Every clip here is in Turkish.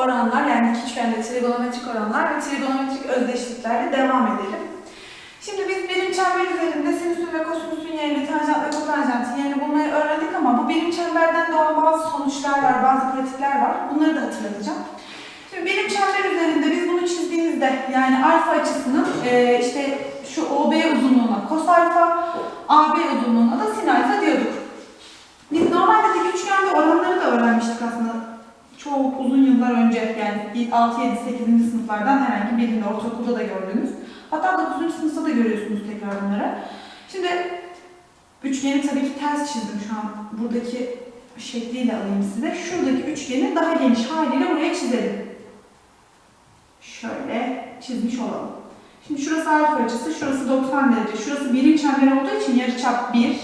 oranlar yani dik üçgende trigonometrik oranlar ve trigonometrik özdeşliklerle devam edelim. Şimdi biz birim çember üzerinde sinüsün ve kosinüsün yerini, tanjant ve kotanjantin yerini bulmayı öğrendik ama bu birim çemberden doğan bazı sonuçlar var, bazı pratikler var. Bunları da hatırlatacağım. Şimdi birim çember üzerinde biz bunu çizdiğimizde yani alfa açısının e, işte şu OB uzunluğuna kos alfa, AB uzunluğuna da sin alfa diyorduk. Biz normalde dik üçgende oranları da öğrenmiştik aslında. Çok uzun yıllar önce yani 6, 7, 8. sınıflardan herhangi birinde ortaokulda da gördüğünüz. Hatta 9. sınıfta da görüyorsunuz tekrar bunları. Şimdi üçgeni tabii ki ters çizdim şu an. Buradaki şekliyle alayım size. Şuradaki üçgeni daha geniş haliyle buraya çizelim. Şöyle çizmiş olalım. Şimdi şurası alfa açısı, şurası 90 derece. Şurası birim çember olduğu için yarıçap 1.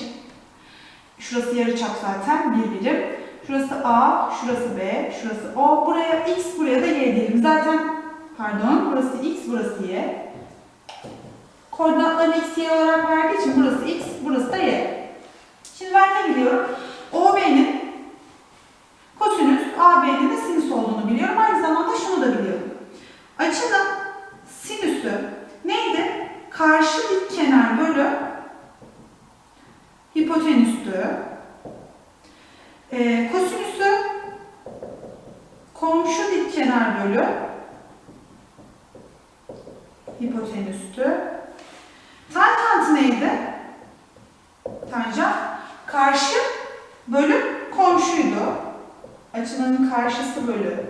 Şurası yarıçap zaten 1 birim. Şurası A, şurası B, şurası O. Buraya X, buraya da Y diyelim. Zaten pardon, burası X, burası Y. Koordinatlarını X, Y olarak verdiği için burası X, burası da Y. Şimdi ben ne biliyorum? OB'nin kosinüs, AB'nin de sinüs olduğunu biliyorum. Aynı zamanda şunu da biliyorum. Açının sinüsü neydi? Karşı dik kenar bölü hipotenüstü. Ee, kosinüsü komşu dik kenar bölü hipotenüstü. Tanjantı neydi? Tanjant karşı bölü komşuydu. Açının karşısı bölü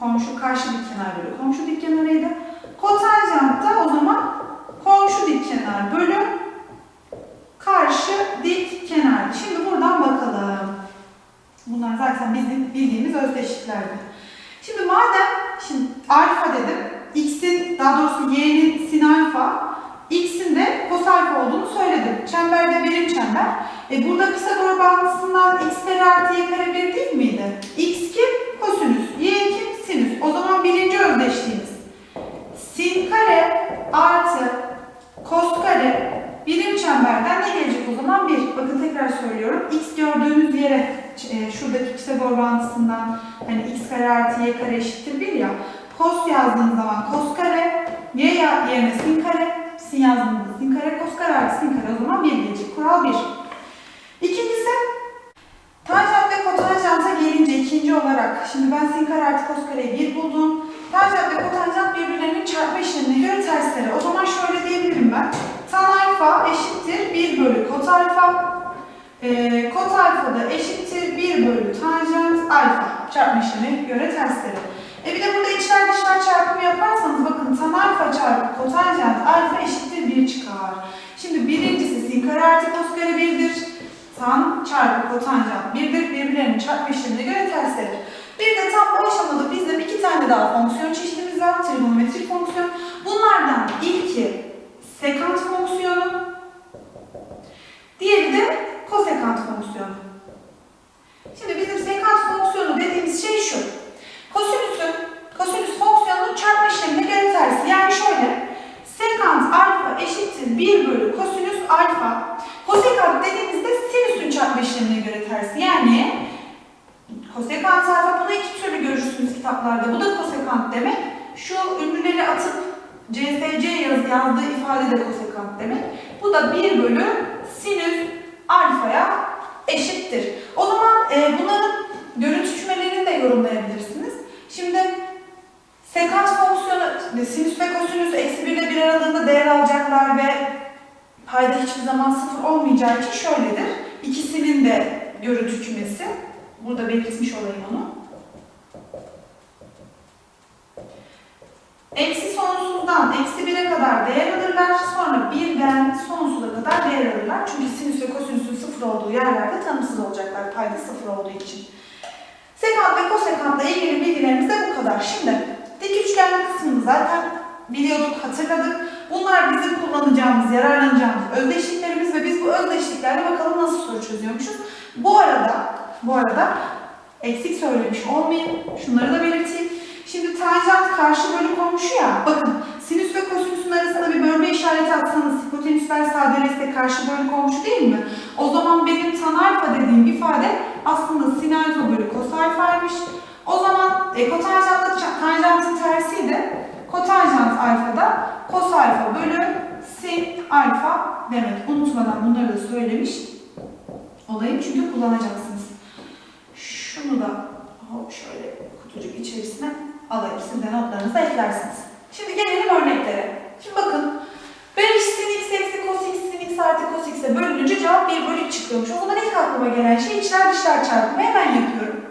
komşu karşı dik kenar bölü komşu dik kenar neydi? Kotanjant da o zaman komşu dik kenar bölü karşı dik kenar. Şimdi buradan bakalım. Bunlar zaten bizim bildiğimiz özdeşliklerdi. Şimdi madem şimdi alfa dedim, x'in daha doğrusu y'nin sin alfa, x'in de kos alfa olduğunu söyledim. Çemberde birim çember. E burada Pisagor bağıntısından x kare artı y kare bir değil miydi? x kim? Kosinüs. y kim? Sinüs. O zaman birinci özdeşliğimiz. Sin kare artı kos kare birim çemberden ne gelecek o zaman? 1. Bakın tekrar söylüyorum. X gördüğünüz yere şuradaki Pisagor bağıntısından hani x kare artı y kare eşittir 1 ya. Kos yazdığınız zaman kos kare, y yerine sin kare, sin yazdığınızda sin kare, kos kare artı sin kare o zaman 1 gelecek. Kural 1. İkincisi tanjant ve kotanjanta gelince ikinci olarak şimdi ben sin kare artı kos kareyi 1 buldum. Tanjant ve kotanjant birbirlerinin çarpma işlemine göre tersleri. O zaman şöyle diyebilirim ben. Tan alfa eşittir 1 bölü kot alfa. Ee, kot alfa da eşittir 1 bölü tanjant alfa. Çarpma işlemine göre tersleri. E bir de burada içler dışlar çarpımı yaparsanız bakın tan alfa çarpı kotanjant alfa eşittir 1 çıkar. Şimdi birincisi sin kare artı kos kare 1'dir. Tan çarpı kotanjant 1'dir. Birbirlerinin çarpma işlemine göre tersleri. Bir de tam bu aşamada bizim iki tane daha fonksiyon çeşidimiz var. Trigonometrik fonksiyon. Bunlardan ilki sekant fonksiyonu. Diğeri de kosekant fonksiyonu. Şimdi bizim sekant fonksiyonu dediğimiz şey şu. Kosinüsün, kosinüs fonksiyonunun çarpma işlemine göre tersi. Yani şöyle, sekant alfa eşittir 1 bölü kosinüs alfa. Kosekant dediğimizde sinüsün çarpma işlemine göre tersi. Yani kosekant alfa bunu iki türlü görürsünüz kitaplarda. Bu da kosekant demek. Şu ünlüleri atıp CSC yaz, yazdığı ifade de kosekant demek. Bu da 1 bölü sinüs alfaya eşittir. O zaman e, bunların görüntüçmelerini de yorumlayabilirsiniz. Şimdi sekant fonksiyonu sinüs ve kosinüs eksi 1 ile 1 aralığında değer alacaklar ve payda hiçbir zaman sıfır olmayacağı için şöyledir. İkisinin de görüntü kümesi. Burada belirtmiş olayım onu. Eksi sonsuzdan eksi 1'e kadar değer alırlar. Sonra alırlar. Çünkü sinüs ve kosinüsün sıfır olduğu yerlerde tanımsız olacaklar payda sıfır olduğu için. Sekant ve kosekantla ilgili bilgilerimiz de bu kadar. Şimdi dik üçgen kısmını zaten biliyorduk, hatırladık. Bunlar bizim kullanacağımız, yararlanacağımız özdeşliklerimiz ve biz bu özdeşliklerle bakalım nasıl soru çözüyormuşuz. Bu arada, bu arada eksik söylemiş olmayayım. Şunları da belirteyim. Şimdi tanjant karşı bölü komşu ya. Bakın sinüs ve kosinüsün arasında bir bölme işareti atsanız hipotenüsler sadeleşse karşı bölü komşu değil mi? O zaman benim tan alfa dediğim ifade aslında sin alfa bölü kos alfaymış. O zaman e, kotanjantla tanjantın tersiydi. Kotanjant alfada kos alfa bölü sin alfa demek. Unutmadan bunları da söylemiş olayım çünkü kullanacaksınız. Şunu da hop şöyle kutucuk içerisine alayım. Siz de notlarınızı eklersiniz. Şimdi gelelim örneklere. Şimdi bakın 5 sin x eksi cos x sin x artı cos x'e bölününce cevap 1 bölü 3 çıkıyormuş. O zaman ilk aklıma gelen şey içler dışlar çarpımı. Hemen yapıyorum.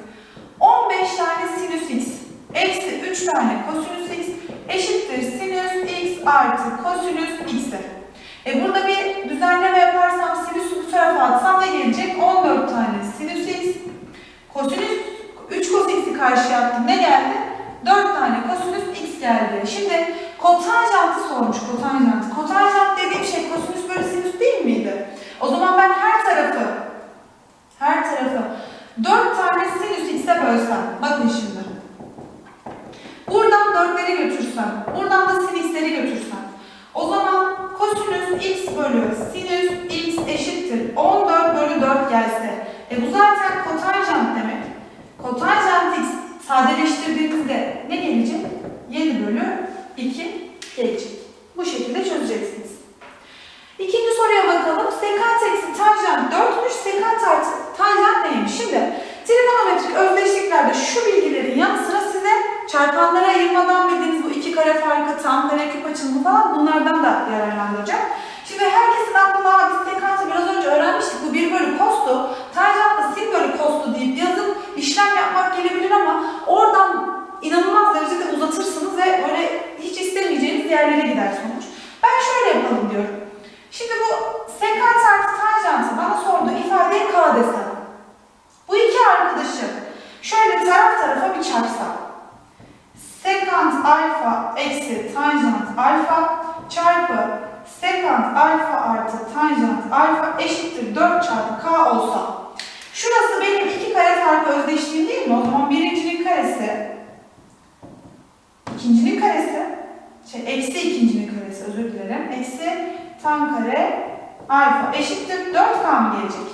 15 tane sinüs x eksi 3 tane kosinüs x eşittir sinüs x artı kosinüs x'e. E burada bir düzenleme yaparsam sinüsü bu tarafa atsam ne gelecek? 14 tane sinüs x kosinüs 3 cos x'i karşıya attım. Ne geldi? 4 tane kosinüs x geldi. Şimdi kotanjantı sormuş kotanjant. Kotanjant dediğim şey kosinüs bölü sinüs değil miydi? O zaman ben her tarafı her tarafı 4 tane sinüs x'e bölsem. Bakın şimdi. Buradan 4'leri götürsem. Buradan da sin x'leri götürsem. O zaman kosinüs x bölü sinüs x eşittir 14 bölü 4 gelse. E bu zaten kotanjant demek. Kotanjant x sadeleştirdiğimizde ne gelecek? 7 bölü 2 gelecek. Bu şekilde çözeceksiniz. İkinci soruya bakalım. Sekant eksi tanjant 4'müş. Sekant artı tanjant neymiş? Şimdi trigonometrik özdeşliklerde şu bilgilerin yanı sıra size çarpanlara ayırmadan bildiğiniz bu iki kare farkı, tam kare küp açılımı falan bunlardan da yararlandıracak. Şimdi herkesin aklına "Aa, biz sekantı biraz önce öğrenmiştik. Bu 1 bölü kostu. Tanjantla sin bölü kostu deyip yazıp işlem yapmak gelebilir ama oradan inanılmaz derecede uzatırsınız ve böyle hiç istemeyeceğiniz yerlere gider sonuç. Ben şöyle yapalım diyorum. Şimdi bu sekant artı tanjantı bana sorduğu ifadeye k desem. Bu iki arkadaşı şöyle taraf tarafa bir çarpsam. Sekant alfa eksi tanjant alfa çarpı sekant alfa artı tanjant alfa eşittir 4 çarpı k olsa. Şurası benim iki kare farkı özdeşliğim değil mi? O zaman birincinin karesi, ikincinin karesi, şey eksi ikincinin karesi özür dilerim. Eksi tan kare alfa eşittir 4k mı gelecek?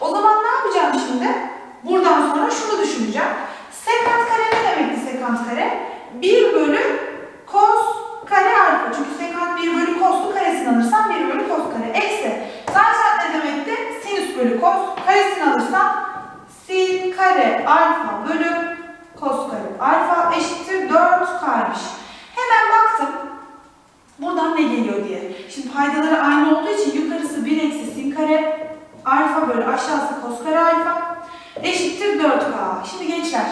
O zaman ne yapacağım şimdi? Buradan sonra şunu düşüneceğim. Sekant kare ne demekti sekant kare? 1 bölü kos kare alfa. Çünkü sekant 1 bölü kostu karesini alırsam 1 bölü kos kare. Eksi. Tanjant ne demekti? Sinüs bölü kos. Karesini alırsam sin kare alfa bölü kos kare alfa eşittir 4k'ymış. Hemen baktım. Buradan ne geliyor diye. Şimdi paydaları aynı olduğu için yukarısı 1 eksi sin kare alfa bölü aşağısı kos kare alfa eşittir 4k. Şimdi gençler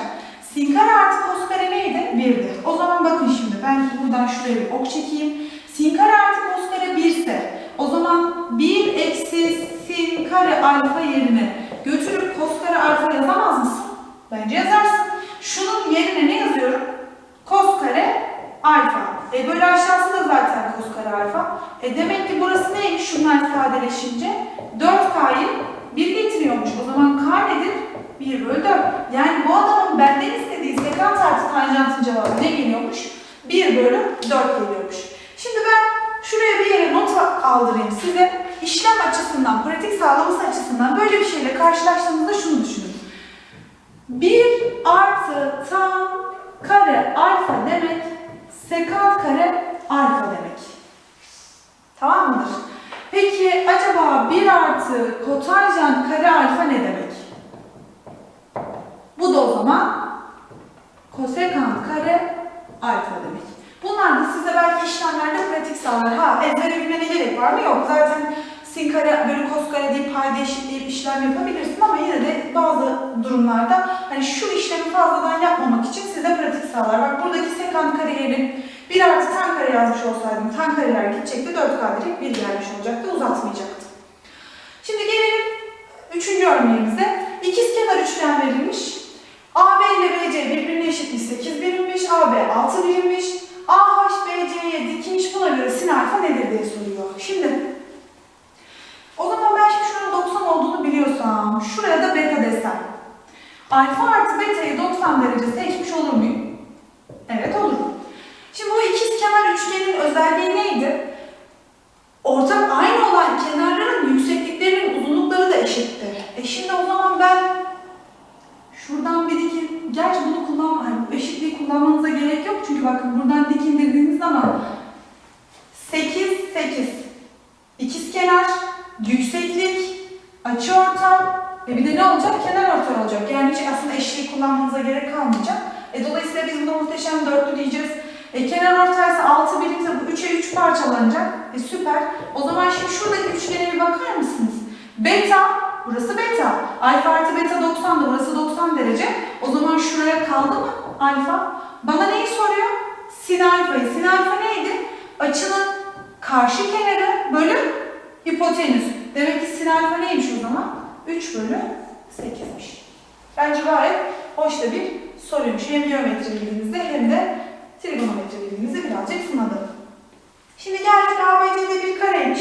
sin kare artı kos kare neydi? 1'di. O zaman bakın şimdi ben buradan şuraya bir ok çekeyim. Sin kare artı kos kare 1 ise o zaman 1 eksi sin kare alfa yerine götürüp kos kare alfa yazamaz mısın? Bence yazarsın. Şunun yerine ne yazıyorum? Kos kare alfa. E böyle aşağısı da zaten kos kare alfa. E demek ki burası neymiş şunlar sadeleşince? 4K'yı 1 getiriyormuş. O zaman K nedir? 1 bölü 4. Yani bu adamın benden istediği sekant artı tanjantın cevabı ne geliyormuş? 1 bölü 4 geliyormuş. Şimdi ben şuraya bir yere not aldırayım size. İşlem açısından, pratik sağlaması açısından böyle bir şeyle karşılaştığınızda şunu düşünün. 1 artı tan kare alfa demek sekant kare alfa demek. Tamam mıdır? Peki acaba 1 artı kotanjant kare alfa ne demek? Da o zaman kosekant kare alfa demek. Bunlar da size belki işlemlerde pratik sağlar. Ha ezbere bilmene gerek var mı? Yok. Zaten sin kare bölü kos kare deyip payda eşitleyip işlem yapabilirsin ama yine de bazı durumlarda hani şu işlemi fazladan yapmamak için size pratik sağlar. Bak buradaki sekant kare yerin 1 artı tan kare yazmış olsaydım tan kareler gidecekti 4k direkt 1 gelmiş olacaktı uzatmayacaktı. Şimdi gelelim üçüncü örneğimize. İkizkenar üçgen verilmiş. AB ile BC birbirine eşitmiş 8 birimmiş. AB 6 birimmiş. AH BC'ye dikmiş. Buna göre sin alfa nedir diye soruyor. Şimdi o zaman ben şimdi şuranın 90 olduğunu biliyorsam şuraya da beta desem. Alfa artı beta'yı 90 derece seçmiş olur muyum? Evet olurum. Şimdi bu ikizkenar üçgenin özelliği neydi? Ortak aynı olan kenarların yüksekliklerinin uzunlukları da eşittir. E şimdi o zaman ben şuradan bir iki, gerçi bunu kullanmanıza gerek yok. Çünkü bakın buradan dik indirdiğiniz zaman 8, 8. İkizkenar, yükseklik, açıortay ve bir de ne olacak? Kenar ortay olacak. Yani hiç aslında eşliği kullanmanıza gerek kalmayacak. E, dolayısıyla biz buna muhteşem dörtlü diyeceğiz. E, kenar ortaysa 6 birimse bu 3'e 3 parçalanacak. E, süper. O zaman şimdi şuradaki üçgene bir bakar mısınız? Beta, burası beta. Alfa artı beta 90 da burası 90 derece. O zaman şuraya kaldı mı alfa? Bana neyi soruyor? Sin alfayı. Sin alfa neydi? Açının karşı kenarı bölü hipotenüs. Demek ki sin alfa neymiş o zaman? 3 bölü 8'miş. Bence gayet hoş da bir soruymuş. Hem geometri bilginizi hem de trigonometri bilginizi birazcık sınadı. Şimdi geldik ABC'de bir kareymiş.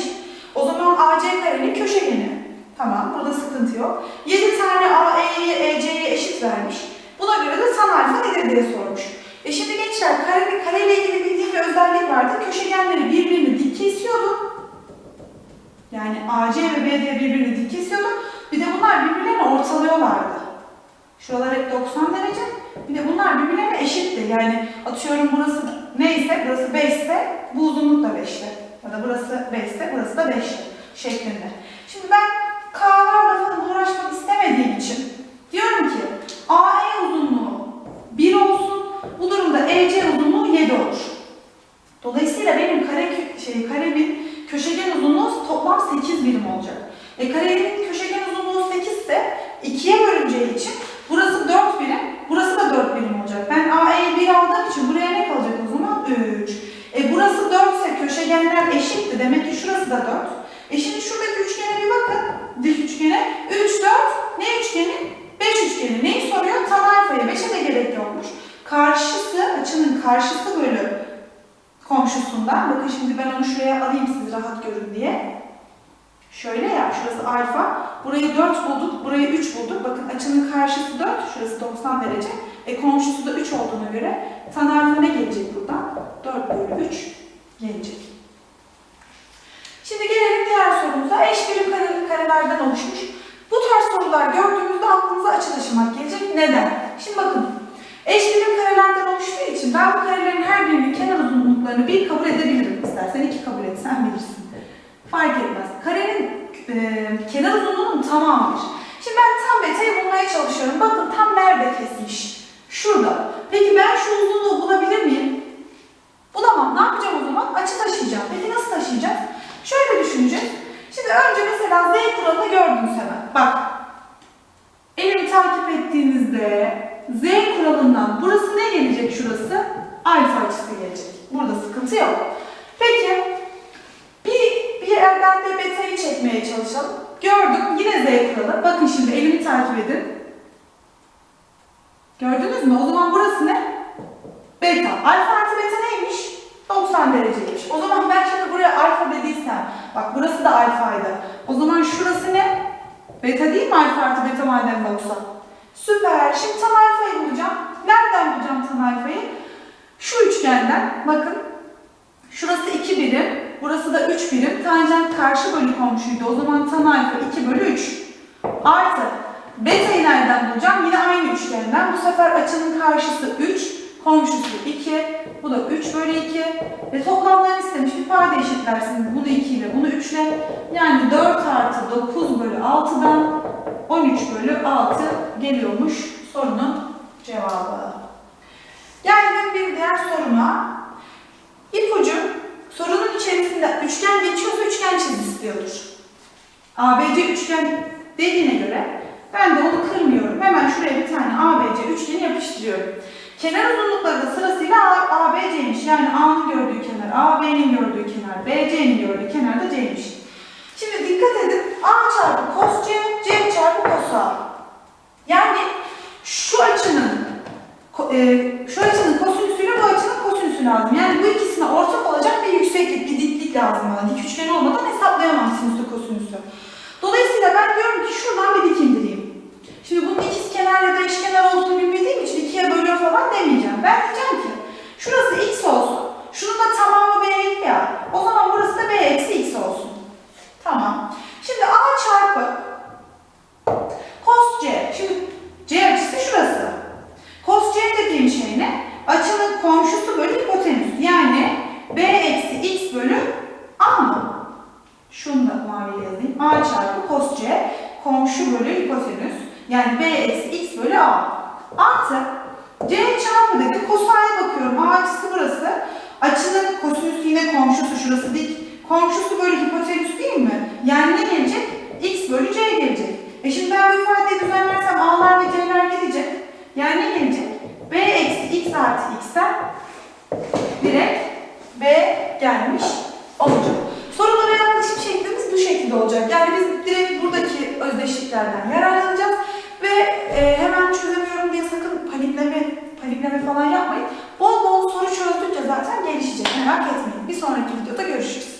O zaman AC karenin köşegeni. Tamam, burada sıkıntı yok. 7 tane AE'ye, EC'ye eşit vermiş. Buna göre de tan alfa nedir diye sormuş. E gençler, kare, kareyle ilgili bildiğim bir özellik vardı. Köşegenleri birbirini dik kesiyordu. Yani AC ve BD birbirini dik kesiyordu. Bir de bunlar birbirlerini ortalıyorlardı. Şuralar hep 90 derece. Bir de bunlar birbirlerine eşitti. Yani atıyorum burası neyse, burası 5 ise bu uzunluk da 5'ti. Ya da burası 5 ise burası da 5'ti şeklinde. Şimdi ben K'larla falan uğraşmak istemediğim için diyorum ki AE uzunluğu 1 olsun. Bu durumda EC uzunluğu 7 olur. Dolayısıyla benim kare şey karemin köşegen uzunluğu toplam 8 birim olacak. E karenin köşegen uzunluğu 8 ise 2'ye bölüneceği için burası 4 birim, burası da 4 birim olacak. Ben AE'yi 1 aldığım için buraya ne kalacak o zaman? 3. E burası 4 ise köşegenler eşitti. Demek ki şurası da 4. E şimdi şuradaki üçgene bir bakın. Dik üçgene. 3, 4. Ne üçgeni? 5 üçgeni. Neyi soruyor? Tan alfaya. 5'e de gerek yokmuş. Karşısı, karşısı bölü komşusundan. Bakın şimdi ben onu şuraya alayım siz rahat görün diye. Şöyle ya, şurası alfa. Burayı 4 bulduk, burayı 3 bulduk. Bakın açının karşısı 4, şurası 90 derece. E komşusu da 3 olduğuna göre tan alfa ne gelecek buradan? 4 bölü 3 gelecek. Şimdi gelelim diğer sorumuza. Eş birim kare, karelerden oluşmuş. Bu tarz sorular gördüğümüzde aklınıza açı gelecek. Neden? Şimdi bakın. Eş birim karelerden oluştuğu için ben bu karelerin her birinin kenar uzunluklarını bir kabul edebilirim. İstersen iki kabul et, sen bilirsin. Fark etmez. Karenin e, kenar uzunluğunun tamamıdır. Şimdi ben tam beta'yı bulmaya çalışıyorum. Bakın tam nerede kesmiş? Şurada. Peki ben şu uzunluğu bulabilir miyim? Bulamam. Ne yapacağım o zaman? Açı taşıyacağım. Peki nasıl taşıyacağız? Şöyle düşüneceğiz. Şimdi önce mesela Z kuralını gördünüz hemen. Bak. Elimi takip ettiğinizde Z kuralından burası ne gelecek şurası? Alfa açısı gelecek. Burada sıkıntı yok. Peki bir, bir yerden de beta'yı çekmeye çalışalım. Gördük yine Z kuralı. Bakın şimdi elimi takip edin. Gördünüz mü? O zaman burası ne? Beta. Alfa artı beta neymiş? 90 dereceymiş. O zaman ben şimdi buraya alfa dediysem, bak burası da alfaydı. O zaman şurası ne? Beta değil mi alfa artı beta madem 90? Süper. Şimdi tan alfayı bulacağım. Nereden bulacağım tan alfayı? Şu üçgenden bakın. Şurası 2 birim, burası da 3 birim. Tanjant karşı bölü komşuydu. O zaman tan alfa 2 bölü 3. Artı beta'yı nereden bulacağım? Yine aynı üçgenden. Bu sefer açının karşısı 3, komşusu 2. Bu da 3 bölü 2. Ve toplamlarını istemiş. Payda eşitlersiniz. Bunu 2 ile, bunu 3 ile. Yani 4 artı 9 bölü 6'dan 13 bölü 6 geliyormuş sorunun cevabı. Geldim bir diğer soruma. İpucu sorunun içerisinde üçgen geçiyorsa üçgen çiz istiyordur. ABC üçgen dediğine göre ben de onu kırmıyorum. Hemen şuraya bir tane ABC üçgeni yapıştırıyorum. Kenar uzunlukları da sırasıyla A- ABC'ymiş. Yani A'nın gördüğü kenar, AB'nin gördüğü kenar, BC'nin gördüğü kenar da C'ymiş. Şimdi dikkat edin. A çarpı cos C, C çarpı cos A. Yani şu açının e, şu açının kosinüsüyle bu açının kosinüsü lazım. Yani bu ikisine ortak olacak bir yükseklik, bir diklik lazım bana. Dik üçgen olmadan hesaplayamam sinüsü kosinüsü. Dolayısıyla ben diyorum ki şuradan bir dik indireyim. Şimdi bunun ikiz kenar ya da eşkenar olduğunu bilmediğim için ikiye bölüyor falan demeyeceğim. Ben diyeceğim ki şurası x olsun. Şunun da tamamı b ya. O zaman burası da b eksi x olsun. Tamam. Şimdi a çarpı cos c. Şimdi c açısı şurası. Cos c dediğim şey ne? Açı Tamam mı? Şunu da maviye yazayım. A çarpı cos C komşu bölü hipotenüs. Yani B eksi X bölü A. Artı C çarpı dedi. Kosa'ya bakıyorum. A açısı burası. Açının kosinüsü yine komşusu. Şurası dik. Komşusu bölü hipotenüs değil mi? Yani ne gelecek? X bölü C gelecek. E şimdi ben bu ifadeyi düzenlersem A'lar ve C'ler gidecek. Yani ne gelecek? B eksi X artı X'ten direkt B gelmiş olacak. Sorulara yaklaşım şeklimiz bu şekilde olacak. Yani biz direkt buradaki özdeşliklerden yararlanacağız ve e, hemen çözemiyorum diye sakın panikleme, panikleme falan yapmayın. Bol bol soru çözdükçe zaten gelişecek. Merak etmeyin. Bir sonraki videoda görüşürüz.